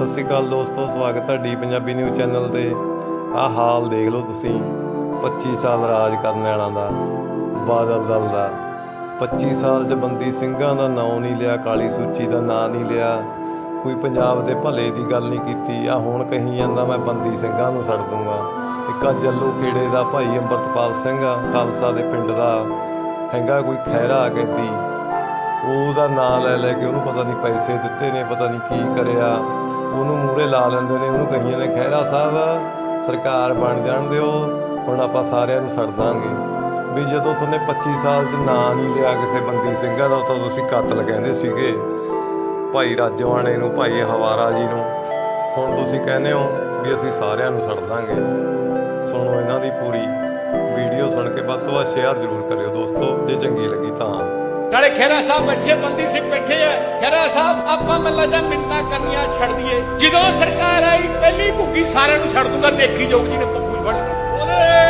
ਸਤਿ ਸ਼੍ਰੀ ਅਕਾਲ ਦੋਸਤੋ, ਸਵਾਗਤ ਹੈ ਡੀ ਪੰਜਾਬੀ ਨਿਊਜ਼ ਚੈਨਲ ਤੇ। ਆਹ ਹਾਲ ਦੇਖ ਲਓ ਤੁਸੀਂ 25 ਸਾਲ ਰਾਜ ਕਰਨ ਵਾਲਾਂ ਦਾ, ਬਾਦਲ ਦਲ ਦਾ। 25 ਸਾਲ ਚ ਬੰਦੀ ਸਿੰਘਾਂ ਦਾ ਨਾਂ ਨਹੀਂ ਲਿਆ, ਕਾਲੀ ਸੂਚੀ ਦਾ ਨਾਂ ਨਹੀਂ ਲਿਆ। ਕੋਈ ਪੰਜਾਬ ਦੇ ਭਲੇ ਦੀ ਗੱਲ ਨਹੀਂ ਕੀਤੀ। ਆ ਹੁਣ ਕਹੀ ਜਾਂਦਾ, ਮੈਂ ਬੰਦੀ ਸਿੰਘਾਂ ਨੂੰ ਛੱਡ ਦੂੰਗਾ। ਇੱਕ ਆ ਜੱਲੂ ਖੇੜੇ ਦਾ ਭਾਈ ਅੰਮ੍ਰਿਤਪਾਲ ਸਿੰਘ ਆ, ਖਾਲਸਾ ਦੇ ਪਿੰਡ ਦਾ। ਹੈਗਾ ਕੋਈ ਖਹਿਰਾ ਕਹਿੰਦੀ ਉਹਦਾ ਨਾਂ ਲੈ ਲੈ ਕੇ ਉਹਨੂੰ ਪਤਾ ਨਹੀਂ ਪੈਸੇ ਦਿੱਤੇ ਨੇ, ਪਤਾ ਨਹੀਂ ਕੀ ਕਰਿਆ। ਉਹਨੂੰ ਮੂਹਰੇ ਲਾ ਲੈਂਦੇ ਨੇ, ਉਹਨੂੰ ਕਹੀਆਂ ਨੇ, ਖਹਿਰਾ ਸਾਹਿਬ, ਸਰਕਾਰ ਬਣ ਜਾਣ ਦਿਓ, ਹੁਣ ਆਪਾਂ ਸਾਰਿਆਂ ਨੂੰ ਛੱਡ ਦਾਂਗੇ। ਵੀ ਜਦੋਂ ਤੁਹਾਨੇ 25 ਸਾਲ 'ਚ ਨਾਂ ਨਹੀਂ ਲਿਆ ਕਿਸੇ ਬੰਦੀ ਸਿੰਘਾਂ ਦਾ ਤਾਂ ਤੁਸੀਂ ਕਤਲ ਕਹਿੰਦੇ ਸੀਗੇ। ਭਾਈ ਰਾਜਵਾਣੇ ਨੂੰ, ਭਾਈ ਹਵਾਰਾ ਜੀ ਨੂੰ। ਹੁਣ ਤੁਸੀਂ ਕਹਿੰਦੇ ਹੋ ਵੀ ਅਸੀਂ ਸਾਰਿਆਂ ਨੂੰ ਸੜ ਦਾਂਗੇ। ਸੁਣੋ ਇਹਨਾਂ ਦੀ ਪੂਰੀ ਵੀਡੀਓ ਸੁਣ ਕੇ, ਵੱਧ ਤੋਂ ਵੱਧ ਸ਼ੇਅਰ ਜ਼ਰੂਰ ਕਰਿਓ ਦੋਸਤੋ, ਜੇ ਚੰਗੀ ਲੱਗੀ ਤਾਂ। ਨਾਲੇ ਖੇਰਾ ਸਾਹਿਬ ਬੈਠੇ ਬੰਦੀ ਸਿੰਘ ਬੈਠੇ ਐ ਖੇਰਾ ਸਾਹਿਬ ਮੱਲਾ ਜਾਂ ਮਿੰਤਾ ਕਰਨੀਆਂ ਛੱਡ ਦਈਏ। ਜਦੋਂ ਸਰਕਾਰ ਆਈ, ਪਹਿਲੀ ਭੁੱਗੀ ਸਾਰਿਆਂ ਨੂੰ ਛੱਡ ਦੂਗਾ, ਦੇਖੀ ਜਾਊਗੀ ਜਿਹਨੇ ਭੁੱਗੀ ਫੜਨਾ ਉਹਦੇ